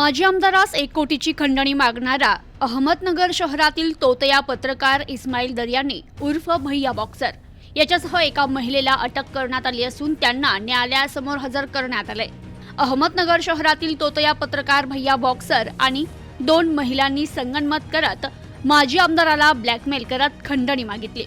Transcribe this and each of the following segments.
माजी आमदारास एक कोटीची खंडणी मागणारा अहमदनगर शहरातील तोतया पत्रकार इस्माईल दर्याने उर्फ भैया बॉक्सर याच्यासह एका महिलेला अटक करण्यात आली असून त्यांना न्यायालयासमोर हजर करण्यात आले. अहमदनगर शहरातील तोतया पत्रकार भैया बॉक्सर आणि दोन महिलांनी संगनमत करत माजी आमदाराला ब्लॅकमेल करत खंडणी मागितली.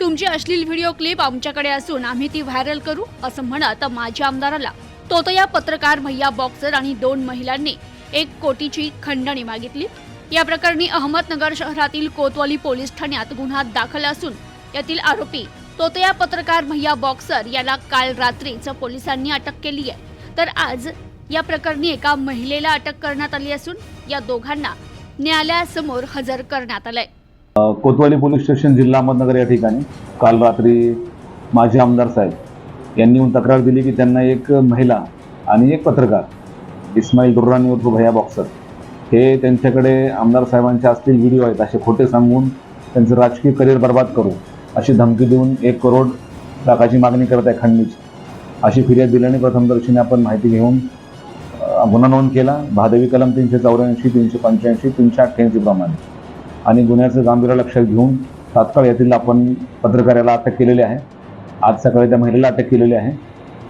तुमची अश्लील व्हिडिओ क्लिप आमच्याकडे असून आम्ही ती व्हायरल करू असं म्हणत माजी आमदाराला तोतया पत्रकार भैया बॉक्सर आणि दोन महिलांनी एक कोटीची खंडणी मागितली. या प्रकरणी अहमदनगर शहरातील कोतवाली पोलीस ठाण्यात गुन्हा दाखल असून यातील आरोपी तोतया पत्रकार भैया बॉक्सर याला काल रात्रीच पोलिसांनी अटक केली आहे. तर आज या प्रकरणी एका महिलेला अटक करण्यात आली असून या दोघांना न्यायालयासमोर हजर करण्यात आलंय. कोतवाली पोलीस स्टेशन जिल्हा अहमदनगर या ठिकाणी काल रात्री माजी आमदार साहेब यांनी तक्रार दिली की त्यांना एक महिला आणि एक पत्रकार इस्माईल दुर्रानी उर्फ भैया बॉक्सर. हे त्यांच्याकडे आमदार साहेबांचे असतील व्हिडिओ आहेत असे खोटे सांगून त्यांचं राजकीय करिअर बर्बाद करू अशी धमकी देऊन एक करोड लाखाची मागणी करत आहे खंडणीची अशी फिर्याद दिल्याने प्रथमदर्शीने आपण माहिती घेऊन गुन्हा नोंद केला. भादवी कलम तीनशे चौऱ्याऐंशी तीनशे पंच्याऐंशी तीनशे अठ्ठ्याऐंशी प्रमाणे. आणि गुन्ह्याचं गांभीर्य लक्षात घेऊन तात्काळ यातील आपण पत्रकाराला अटक केलेली आहे. आज सकाळी त्या महिलेला अटक केलेली आहे.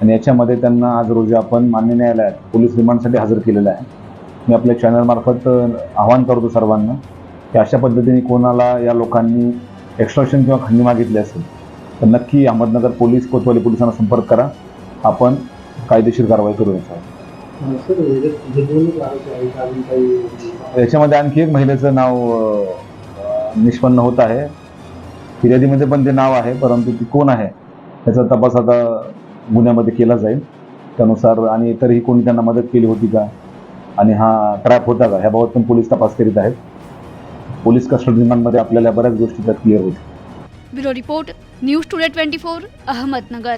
आणि याच्यामध्ये त्यांना आज रोजी आपण मान्य न्यायालयात पोलीस रिमांडसाठी हजर केलेलं आहे. मी आपल्या चॅनलमार्फत आवाहन करतो सर्वांना की अशा पद्धतीने कोणाला या लोकांनी एक्स्ट्रॉशन किंवा खंडी मागितली असेल तर नक्की अहमदनगर पोलीस कोतवाली पोलिसांना संपर्क करा. आपण कायदेशीर कारवाई करू याच्यावर काही याच्यामध्ये आणखी एक महिलेचं नाव निष्पन्न होत आहे. फिर्यादीमध्ये पण ते नाव आहे परंतु ती कोण आहे त्याचा तपास आता गुन्ह्यामध्ये केला जाईल. त्यानुसार आणि इतरही कोणी त्यांना मदत केली होती का? आणि हा ट्रॅप होता का? ह्याबाबत पण पोलीस तपास करीत आहेत. पोलीस कस्टडी रिमांडमध्ये आपल्याला बऱ्याच गोष्टी त्यात क्लिअर होत्या bureau report news today twenty four Ahmednagar.